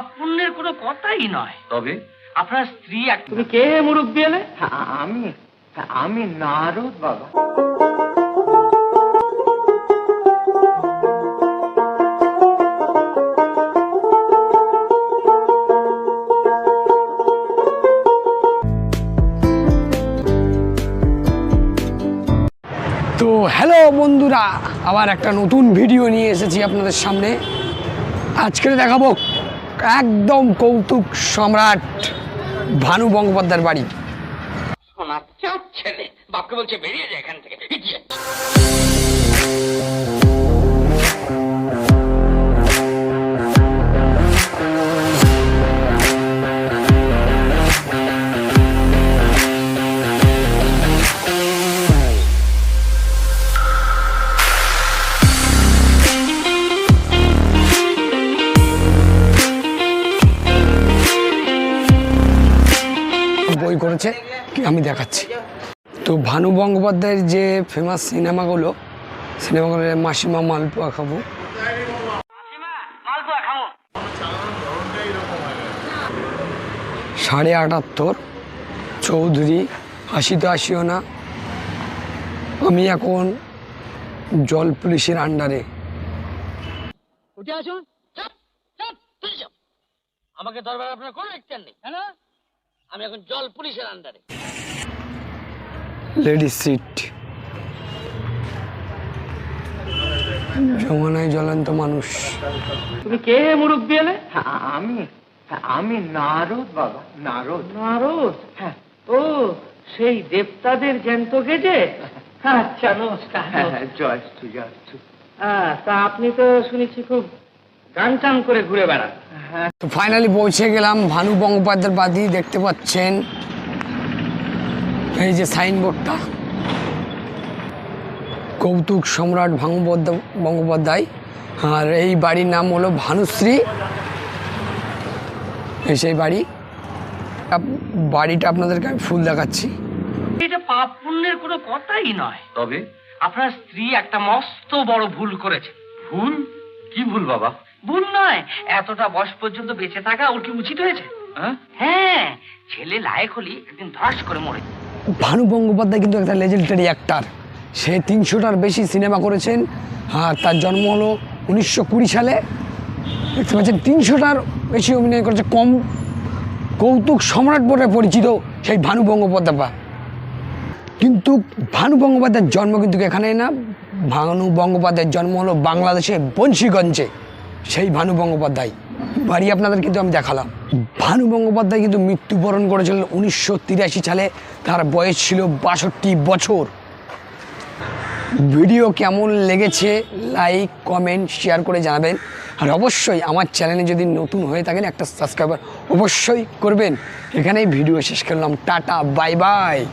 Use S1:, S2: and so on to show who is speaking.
S1: পাপ পুণ্যের কোনো কথাই নয়।
S2: তবে?
S1: আপনার স্ত্রী এক তুমি কে মুরব্বী এলে
S3: আমি আমি নারদ বাবা।
S4: তো হ্যালো বন্ধুরা আবার একটা নতুন ভিডিও নিয়ে এসেছি আপনাদের সামনে। আজকে দেখাবো একদম কৌতুক সম্রাট ভানু বঙ্গোপাধ্যায়ের বাড়ি।
S1: শোনার বাপকে বলছে বেরিয়ে যায় এখান থেকে।
S4: বই করেছে কি আমি দেখাচ্ছি। তো ভানু বন্দ্যোপাধ্যায়ের যে ফেমাস সিনেমাগুলো সিনেমাগুলো মাসিমা মালপোয়া খাব। সাড়ে আটাত্তর চৌধুরী হাসিতে আসিও না। আমি এখন জল পুলিশের আন্ডারে
S1: আমাকে দরবার আপনার কোনো নেই। হ্যাঁ আমি এখন জল পুলিশের আন্ডারে
S4: লেডিস সিট জমানায় জ্বলন্ত মানুষ।
S1: তুমি কে মুরব্বী এলে
S3: আমি। আমি নারদ বাবা নারদ।
S1: নারদ?
S3: হ্যাঁ।
S1: ও সেই দেবতাদের জ্যান্ত গেটে আচ্ছা নমস্কার
S3: হ্যাঁ হ্যাঁ
S1: হ্যাঁ, তা আপনি তো শুনেছি খুব গান টান করে ঘুরে বেড়ান।
S3: হ্যাঁ
S4: তো ফাইনালি পৌঁছে গেলাম ভানু বন্দ্যোপাধ্যায়ের বাদি দেখতে পাচ্ছেন। এই যে সাইনবোর্ডটা কৌতুক সম্রাট ভানু বন্দ্যোপাধ্যায় আর এই বাড়ির নাম হলো ভানুশ্রী। এই সেই বাড়ি। বাড়িটা আপনাদেরকে আমি ফুল দেখাচ্ছি।
S1: এটা পাপ পুণ্যের কোনো কথাই নয়।
S2: তবে?
S1: আপনার স্ত্রী একটা মস্ত বড় ভুল করেছে।
S2: ভুল? কি ভুল বাবা?
S1: ভুল নয় এতটা বয়স পর্যন্ত বেঁচে থাকা ওর কি উচিত হয়েছে?
S2: হ্যাঁ?
S1: হ্যাঁ ছেলে লায়ক হলি একদিন ধস করে মরে
S4: ভানু বন্দ্যোপাধ্যায় কিন্তু একটা লেজেন্ডারি অ্যাক্টার সে তিনশোটার বেশি সিনেমা করেছেন আর তার জন্ম হলো উনিশশো কুড়ি সালে। দেখতে পাচ্ছেন তিনশোটার বেশি অভিনয় করেছে কম কৌতুক সম্রাট বলে পরিচিত সেই ভানু বন্দ্যোপাধ্যায়। কিন্তু ভানু বঙ্গোপাধ্যায়ের জন্ম কিন্তু এখানে না। ভানু বঙ্গোপাধ্যায়ের জন্ম হলো বাংলাদেশে বংশীগঞ্জে। সেই ভানু বন্দ্যোপাধ্যায় বাড়ি আপনাদের কিন্তু আমি দেখালাম। ভানু বন্দ্যোপাধ্যায় কিন্তু মৃত্যুবরণ করেছিলেন উনিশশো তিরাশি সালে। তার বয়স ছিল বাষট্টি বছর। ভিডিও কেমন লেগেছে, লাইক, কমেন্ট, শেয়ার করে জানাবেন। আর অবশ্যই আমার চ্যানেলে যদি নতুন হয়ে থাকেন একটা সাবস্ক্রাইবার অবশ্যই করবেন। এখানেই ভিডিও শেষ করলাম। Tata, bye bye.